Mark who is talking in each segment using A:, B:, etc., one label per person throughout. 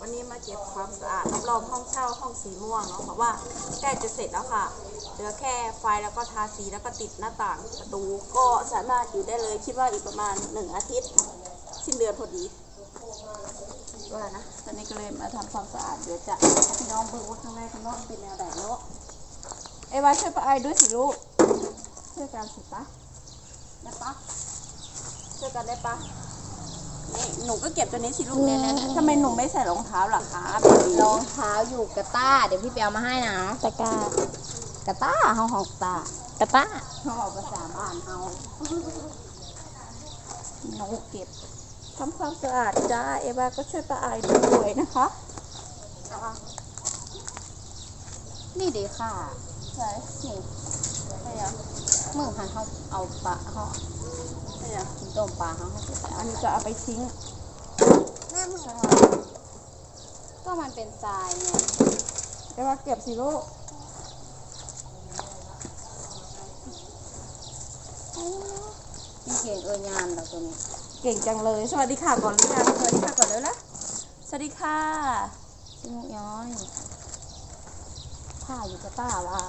A: วันนี้มาเก็บความสะอาดรอบๆห้องเช่าห้องสีม่วงเนาะเพราะว่าใกล้จะเสร็จแล้วค่ะ เหลือแค่ไฟแล้วก็ทาสีแล้วก็ติดหน้าต่างประตู ก็สามารถอยู่ได้เลยคิดว่าอีกประมาณหนึ่งอาทิตย์ สิ้นเดือนพอดีว่านะตอนนี้ก็เลยมาทำความสะอาดเดี๋ยวจะให้พี่น้องดูว่าข้างในข้างนอกเป็นแนวไหนเนาะเอวาช่วยป้าไอด้วยสิลูกช่วยกันสิปะได้ปะช่วยกันได้ปะ หนูก็เก็บตัวนี้สิลูกเนี่ยๆทำไมหนูไม่ใส่รองเท้าล่ะคะเบบี
B: รองเท้าอยู่กระต้า เดี๋ยวพี่ไปเอามาให้นะ
C: ตะกร้าก
B: ระต้าเฮาหอกตาก
C: ระต้า
B: เขาบอกภาษาบ้านเฮา
A: หนูเก็บทำความสะอาดจ้า เอวาก็ช่วยป้าไอด้วยนะคะ
B: นี่ดีค่ะ
A: ใช่
B: นี่
A: ใช่ยัง
B: เมื่อพันเขาเอาปลาเขา
A: ใช่ยัง
B: กินต้มปลาเขาเขาจะ
A: อัน
B: นี้
A: จะเอาไปทิ้ง
B: ก็มันเป็นทรายไง
A: เอวาเก็บสิลูก
B: พี่เก่งเออยานเราตัวนี้
A: เก่งจังเลย สวัสดีค่ะก่อนหรือยังสวัสดีค่ะก่อนเลยละสวัสดีค่ะ
B: พี่มุกย้อยผ้าอยู่กระต้าว่า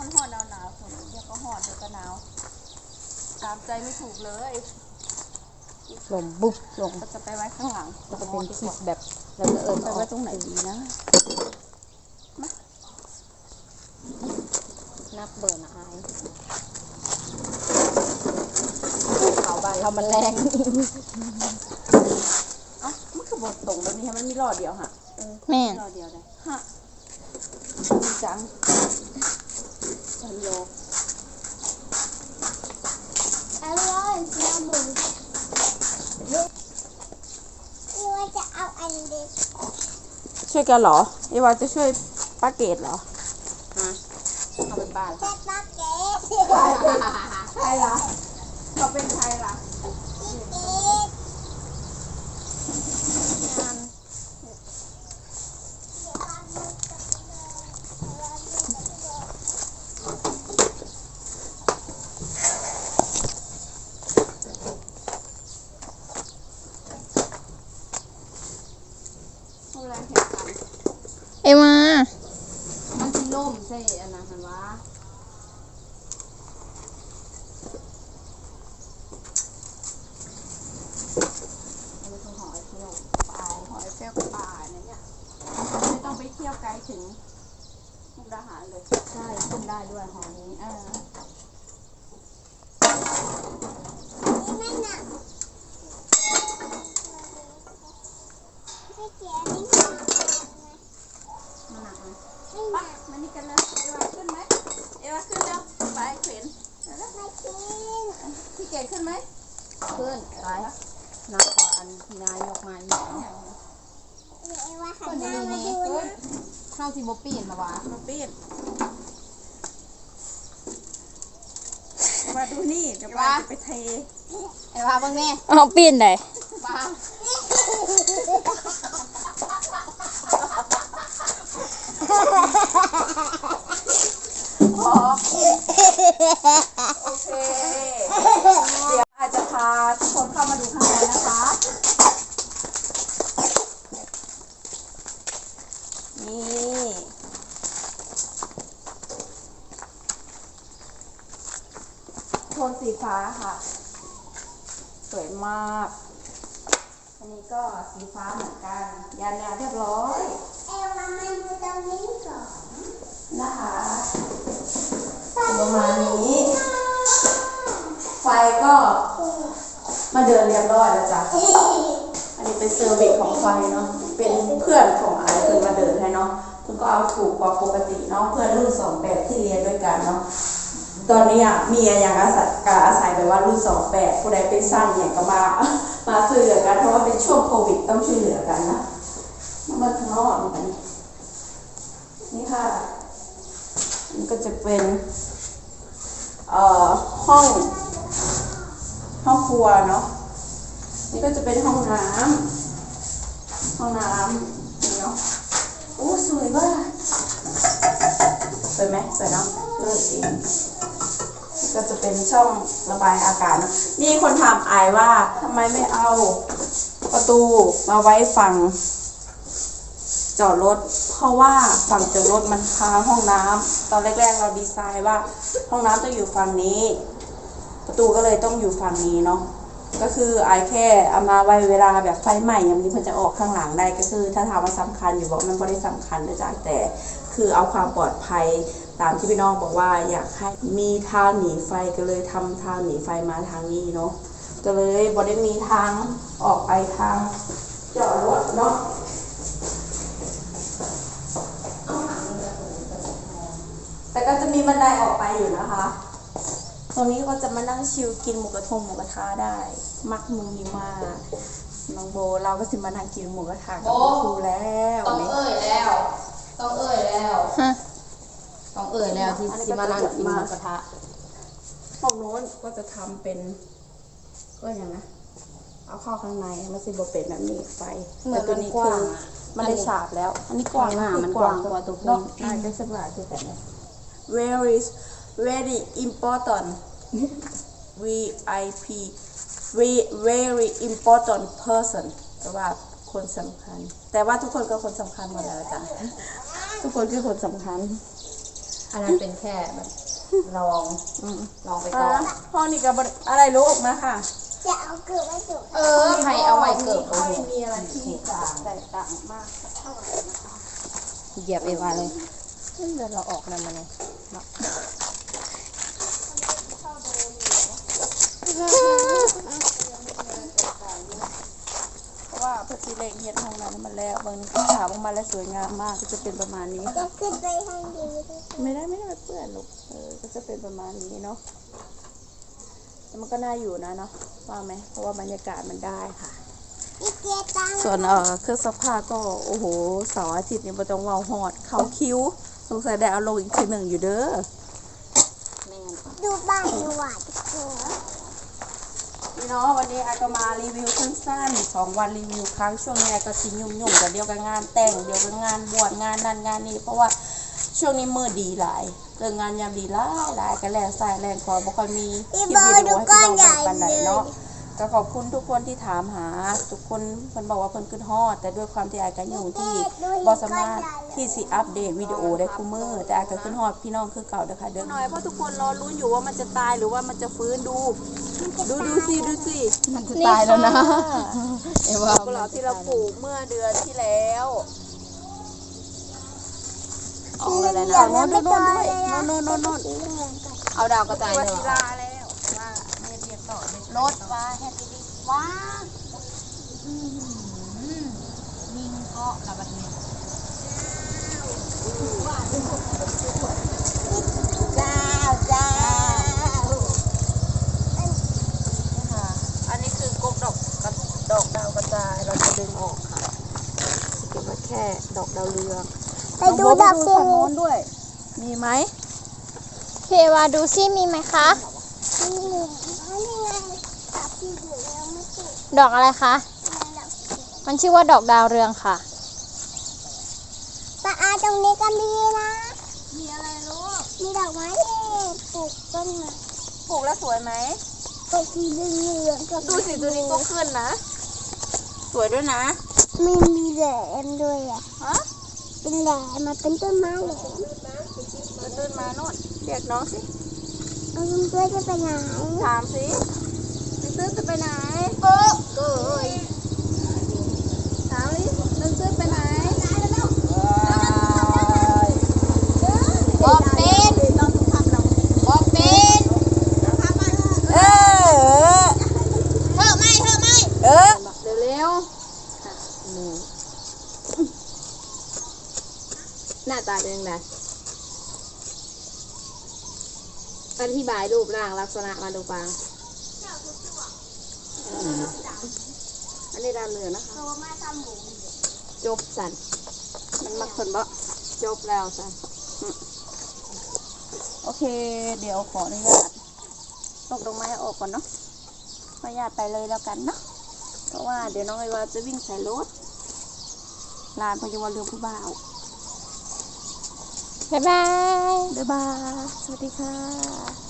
A: อนห่อนหนาวหนาวๆฝนเดี๋ยวก็ห่อนเดี๋ยวก็หนาวตามใจไม่ถูกเลย
B: ลมบุ๊บลง
A: ก็จะไปไว้ข้างหลัง
B: แล้วก็เป็นคลิปแบบเราจะเอิญ
A: ไป
B: เอา
A: ไว้ตรงไหนดีนะ
B: นับเบอร์นะอายเขาบ้านเรามันแรง
A: เอ้ามันคือบทตรงแบบนี้ให้มันมีหลอดเดียวฮะ
C: แม่น
A: หลอดเดียวเลยฮะดีจัง ฮัลโหล
D: อร่อยเสียหมูนี่ว่าจะเอาอันเด็ก
A: ช่วยกันเหรอเอวาจะช่วยป้าเกดเหรอ
B: ฮะเอาไปบ้าน
D: แต่ปลาเก๋
A: ใครล่ะเขาเป็นใครล่ะ
D: พี่เก๋
A: ทำอะไรเหตุการณ์
C: เอวา
B: มันที่ล่มใช่อันนั้นหันวะ
A: อันนี้คือหอยเที่ยวปลาหอยเฟลกับปลาเนี่ย ไม่ต้องไปเที่ยวไกลถึงมุกดาหารเลย
B: ใช่ขึ้นได้ด้วยหอนี้
A: เออ
D: นี่ไม่หนักพี่เก๋นี่ไม่หนักนะ
B: มันหนักไหม
D: ไม่ห
A: ไป
D: นัก
A: มานี่กันเลยเอวาขึ้นไหมเอวาขึ้นแล้วไปเข็น
D: ไม่กิน
A: พี่เกดขึ้นไหม
B: ขึ้นไปหนักกว่าอันที่นายยกมาอีก
D: เดี๋ยวเอว่าหันหน้ามาดูนะ
B: เข้าที่บปีนมาวะ
A: มาปีนมาดูนี่เดี๋ยวป้าไปเท
B: ไอ้ว่าเบิ่งแม่
C: เอาปีนได้
B: ปลา
A: โอเค เดี๋ยวอาจจะพาทุกคนเข้ามาดูข้างในนะคะ นี่โทนสี ฟ้าค่ะ สวยมาก อันนี้ก็สีฟ้าเหมือนกันยานแนวเรียบร้อย
D: เอว่ามาดูตรงนี้ก่อน
A: นะคะประมาณนี้ ไฟก็มาเดินเรียบร้อยแล้วจ้ะ อันนี้เป็นเซอร์วิสของไฟเนาะ เป็นเพื่อนของไอซ์เพื่อนมาเดินให้เนาะ คุณก็เอาถูกกว่าปกติเนาะ เพื่อนรุ่นสองแปดที่เรียนด้วยกันเนาะ ตอนนี้อะมีอย่างอาศัยกาอาศัยแบบว่ารุ่นสองแปดผู้ใดเป็นสั้นอย่างก็มามาช่วยเหลือกัน เพราะว่าเป็นช่วงโควิดต้องช่วยเหลือกันนะมาเมื่อข้างนอกเหมือนกันนี่ค่ะนี่ก็จะเป็นเอ่อห้องห้องครัวเนาะนี่ก็จะเป็นห้องน้ำห้องน้ำเนาะโอ้สวยมากสวยไหมสวยเนาะเลิศจริง ก็จะเป็นช่องระบายอากาศเนะมีคนถามอายว่าทำไมไม่เอาประตูมาไว้ฝั่งจอดรถ เพราะว่าฝั่งจอดรถมันค้างห้องน้ำตอนแรกๆเราดีไซน์ว่า ห้องน้ำต้องอยู่ฝั่งนี้ ประตูก็เลยต้องอยู่ฝั่งนี้เนาะก็คือไอายแค่เอามาไว้เวลาแบบไฟใหม่อย่างนี้มันจะออกข้างหลังได้ก็คือ ถ้าถามว่าสำคัญอยู่บอกมันไม่ได้สำคัญนะจ๊ะแต่ คือเอาความปลอดภัยตามที่พี่น้องบอกว่าอยากให้มีทางหนีไฟก็เลยทำทางหนีไฟมาทางนี้เนาะก็เลยบ่ได้มีทางออกไปทางจอดรถเนาะแต่ก็จะมีบันไดออกไปอยู่นะคะ ตรงนี้ก็จะมานั่งชิลกินหมูกระทงหมูกระทะได้ มักมือมีมากน้องโบเราก็สิมานั่งกินหมูกระทะกับครูแล้ว
B: ต้องเอ่ยแล้ว ต้องเอ่ยแล้วต้องเอ่ยแล้วที่สิมานั่งกินหมูกระทะ
A: ฝั่งโน้นก็จะทำเป็นก็อย่างนะเอาเข้าข้างในมันสิบเป็นแบบนี้ไฟ
B: เหมือน
A: แต่ตัว
B: มัน
A: นี้
B: ก
A: คื
B: ว้า
A: อง
B: อะ
A: มันได้ฉาบแล้ว อันนี้กว้าง
B: ข้างหน้ามัน
A: คือก
B: ว้างกว่าตัว
A: เนาะ
B: คุณ
A: อ่าได้สักหลายคือแบบนี้ very very important VIP very very important person แปลว่าคนสำคัญ แต่ว่าทุกคนก็คนสำคัญหมดแล้วจ้ะ ทุกคนคือคนสำคัญ
B: อันนั้นเป็นแค่แบบลอง
A: อืม
B: ลองไป
A: อ่า
B: ก่อน
A: ห้องนี้กับบอะไรรู้ออกมาค่ะ
D: จะเอาเกลือไว้จุก
B: เออใครเอาไว้เกิด
A: ไม่มีอะไรที่จะแตกต่างมากเท่าไหร่นะคะ
B: เหยียบเอวาเลยเดี๋ยวเราออกนะมันเนี่ยเนาะ
A: เพราะว่า เพื่อที่เล็กเฮ็ดห้องนั้นมันแล้วบางทีก็ฉาบออกมาแล้วสวยงามมากก็จะเป็นประมาณนี้
D: จะขึ้นไปทางดีด้วย
A: ไม่ได้ไม่ได้มาเปื้อนลูกเออก็จะเป็นประมาณนี้เนาะแต่มันก็น่าอยู่นะเนาะว่าไหมเพราะว่าบรรยากาศมันได้ค่ะ
D: อีเกียตัง
A: ส่วนเอ่อเครื่องซักผ้าก็โอ้โหเสาร์อาทิตย์นี่บ่ต้องเว้าฮอดเขาคิ้วสงสัยได้เอาลงอีกทีหนึ่งอยู่เด้อ
B: แม่น
D: ดูบ้านดูหวานทุกคน
A: พี่น้องวันนี้อาก็มารีวิวสั้นๆสองวันรีวิวครั้งช่วงนี้อาก็สิยุ่งๆกับเดียวกับงานแต่งเดียวกับงานบวชงานนั่นงานนี้ เพราะว่าช่วงนี้มือดีหลายเรื่องงานยามดีหลายหลายก็แรงสายแรงคอบ่ค่อยมีคลิปวิดีโอให้พี่น้องเบิ่งปานใดเนาะ ก็ขอบคุณทุกคนที่ถามหา ทุกคนเพิ่นบอกว่าเพิ่นขึ้นฮอด แต่ด้วยความที่อายกันอยู่ที่บ่สามารถที่สิอัปเดตวิดีโอได้คู่มือ แต่อายก็ขึ้นฮอดพี่น้องคือเก่าเด้อค่ะเด้อหน่อยเพราะทุกคนรอลุ้นอยู่ว่ามันจะตายหรือว่ามันจะฟื้นดู ดูดูสิดูสิ
B: มันจะตายแล้วนะเอวา
A: กุหลาบที่เราปลูกเมื่อเดือนที่แล้วออกเลยนะโน่นโน่นโน่นด้วยโน่นโน่นโน่น
D: สีเหลืองก่อน
B: เอาดาวกระจาย
A: ว่า
B: เลย
A: ศิ
B: เหรอ
A: ลาแล้วว่าแม่เร
B: ถว่าแฮปปี้ดีว้านิ่งเกาะกับแบบนี้
D: จ้าวจ้าว
A: ค่ะ อันนี้คือกกดอกกระดอกดาวกระจายเราจะดึงออกค่ะเก็บไว้แค่ดอกดาวเรือง
D: ไปดูดอกสี
A: องโบ๊ทไปดูฝั่งโน้นด้วย มีไหม
D: เพวาดูซิมีไหมคะมีนี่ ด
B: ดอกอะไรคะ
D: ดอกสี
B: มันชื่อว่าดอกดาวเรืองค่ะ
D: ปลาอาตรงนี้ก็มีนะ มีอะไรลูก มีดอกไม้ที่ปลูกต้นไม้
A: ปลูกแล้วสวยไหม
D: ปลูกสีเหลืองๆกับ
A: ดูสิตัวนี้ก็ขึ้นนะ สวยด้วยนะ
D: มีมีแหลมด้วยอะ
A: ฮะ
D: เป็นแหลมมาเป็นต้นไม้แหลม
A: เดินมาโน่นเรียกน้องสิ
D: เอาลุงด้วยจะไปไหน
A: ถามสิ น้องตื้อจะไปไหน
D: โอ้ย
A: ถามสิน้องตื้อไปไหน
B: บอกเป็นบอกเป็น
A: เออ
B: เธอไม่เธอไม่
A: เออ
B: เร็วหน้าตาเป็นยังไงอธิบายรูปร่างลักษณะมาดูฟัง
A: อันนี้ดาวเรืองนะคะ
B: จบสัน
A: มันมักคนบ่
B: จบแล้วสัน
A: โอเค เดี๋ยวขออนุญาตตกดอกไม้ออกก่อนเนาะขออนุญาตไปเลยแล้วกันเนาะเพราะว่าเดี๋ยวน้องไอวาจะวิ่งใส่รถลานพยาวันเรือผู้บ่าว
B: บ๊ายบาย
A: บ๊ายบายสวัสดีค่ะ